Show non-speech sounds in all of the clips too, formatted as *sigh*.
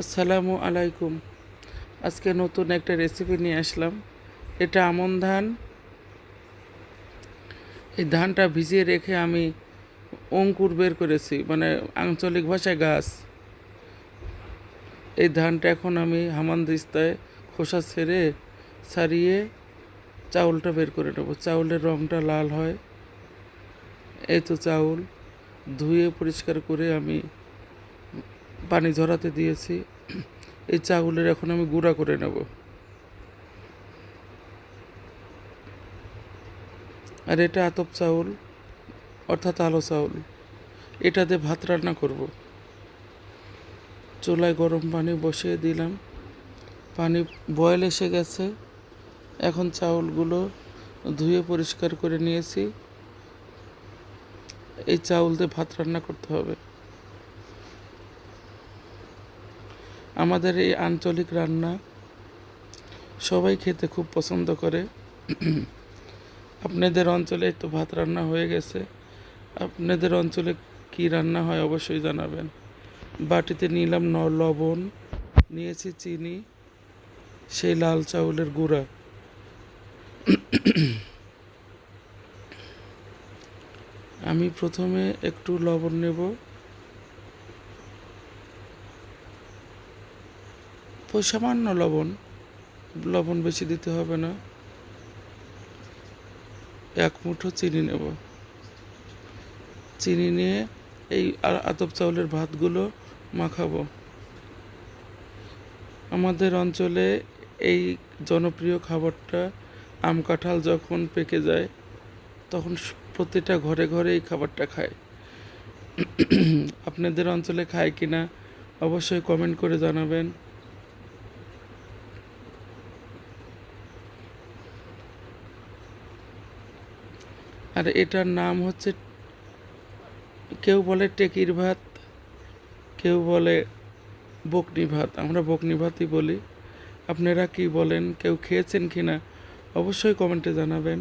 আসসালামু আলাইকুম। আজকে নতুন একটা রেসিপি নিয়ে আসলাম। এটা আমন ধান। এই ধানটা ভিজিয়ে রেখে আমি অঙ্কুর বের করেছি মানে আঞ্চলিক ভাষায় গাছ। এই ধানটা এখন আমি হামান দিস্তায় খোসা ছেড়ে ছাড়িয়ে চাউলটা বের করে নেব। চাউলের রঙটা লাল হয়। এই তো চাউল ধুয়ে পরিষ্কার করে আমি পানি ঝরাতে দিয়েছি। এই চাউলের এখন আমি গুঁড়া করে নেব। আর এটা আতপ চাউল, অর্থাৎ আলো চাউল। এটা দিয়ে ভাত রান্না করব। চুলায় গরম পানি বসিয়ে দিলাম। পানি বয়েল এসে গেছে। এখন চাউলগুলো ধুয়ে পরিষ্কার করে নিয়েছি। এই চাউল দিয়ে ভাত রান্না করতে হবে। আমাদের এই আঞ্চলিক রান্না সবাই খেতে খুব পছন্দ করে। আপনাদের অঞ্চলে তো ভাত রান্না হয়ে গেছে। আপনাদের অঞ্চলে কি রান্না হয় অবশ্যই জানাবেন। বাটিতে নিলাম ন লবণ, নিয়েছি চিনি, সেই লাল চাউলের গুঁড়া। আমি প্রথমে একটু লবণ নেব। সামান্য লবণ লবণ বেশি দিতে হবে না। এক মুঠো চিনি নেব। চিনি নিয়ে এই আতপ চাউলের ভাতগুলো মাখাবো। আমাদের অঞ্চলে এই জনপ্রিয় খাবারটা আম কাঁঠাল যখন পেকে যায়, তখন প্রতিটা ঘরে ঘরে এই খাবারটা খায়। আপনাদের অঞ্চলে খায় কিনা অবশ্যই কমেন্ট করে জানাবেন। আর এটার নাম হচ্ছে কেউ বলে টেকির ভাত, কেউ বলে বকনি ভাত। আমরা বকনি ভাতই বলি। আপনারা কি বলেন, কেউ খেয়েছেন কি না, অবশ্যই কমেন্টে জানাবেন।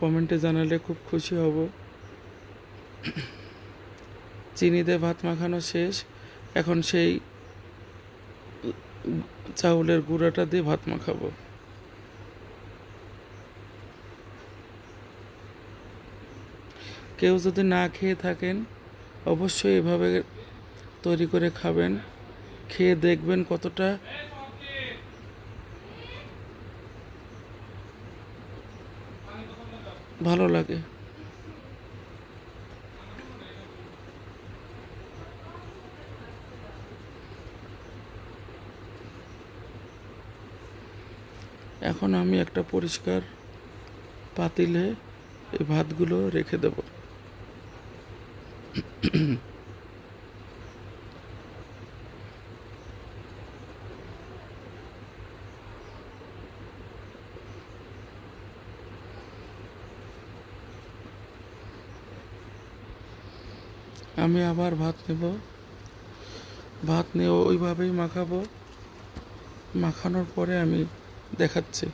কমেন্টে জানালে খুব খুশি হব। চিনি দিয়ে ভাত মাখানো শেষ। এখন সেই চাউলের গুঁড়াটা দিয়ে ভাত মাখাবো। কেউ যদি না খেয়ে থাকেন, অবশ্যই এভাবে তৈরি করে খাবেন। খেয়ে দেখবেন কতটা ভালো লাগে। এখন আমি একটা পরিষ্কার পাতিলে এই ভাতগুলো রেখে দেব। আমি আবার ভাত নেব। ভাত নিয়ে ওইভাবেই মাখাবো। মাখানোর পরে আমি দেখাচ্ছি।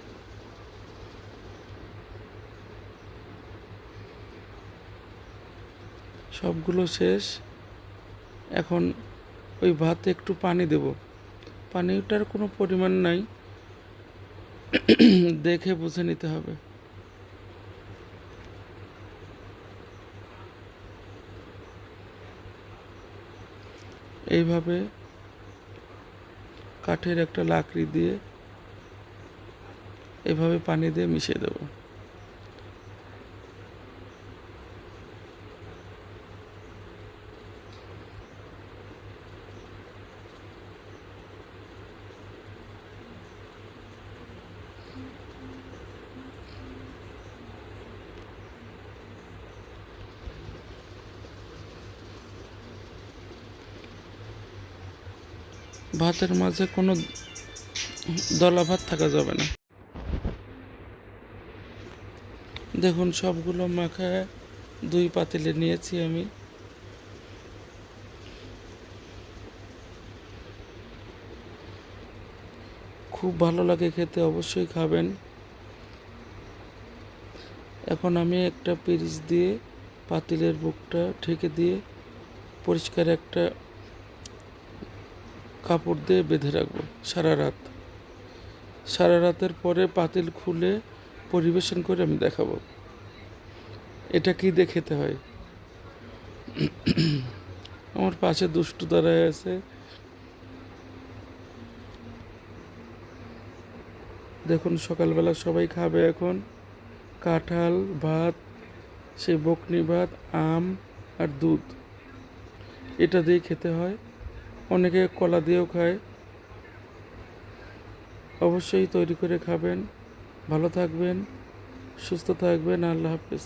সবগুলো শেষ। এখন ওই ভাতে একটু পানি দেব। পানিটার কোনো পরিমাণ নাই। *clears throat* দেখে বুঝে নিতে হবে। এইভাবে কাঠের একটা লাকড়ি দিয়ে এভাবে পানি দিয়ে মিশিয়ে দেবো। ভাতের মাঝে কোনো দলা ভাত থাকা যাবে না। দেখুন, সবগুলো মাখায় দুই পাতিলে নিয়েছি আমি। খুব ভালো লাগে খেতে, অবশ্যই খাবেন। এখন আমি একটা পিরিচ দিয়ে পাতিলের বুকটা ঢেকে দিয়ে পরিষ্কার একটা কাপড় দিয়ে বেঁধে রাখব সারা রাত। সারা রাতের পরে পাতিল খুলে পরিবেশন করে আমি দেখাবো। এটা কি দিয়ে খেতে হয়? আমার পাশে দুষ্টু দাঁড়ায় আছে। দেখুন, সকালবেলা সবাই খাবে এখন। কাঁঠাল, ভাত, সেই বকনি ভাত, আম আর দুধ। এটা দিয়ে খেতে হয়। অনেকে কলা দিয়েও খায়। অবশ্যই তৈরি করে খাবেন। ভালো থাকবেন সুস্থ থাকবেন। আল্লাহ হাফেজ।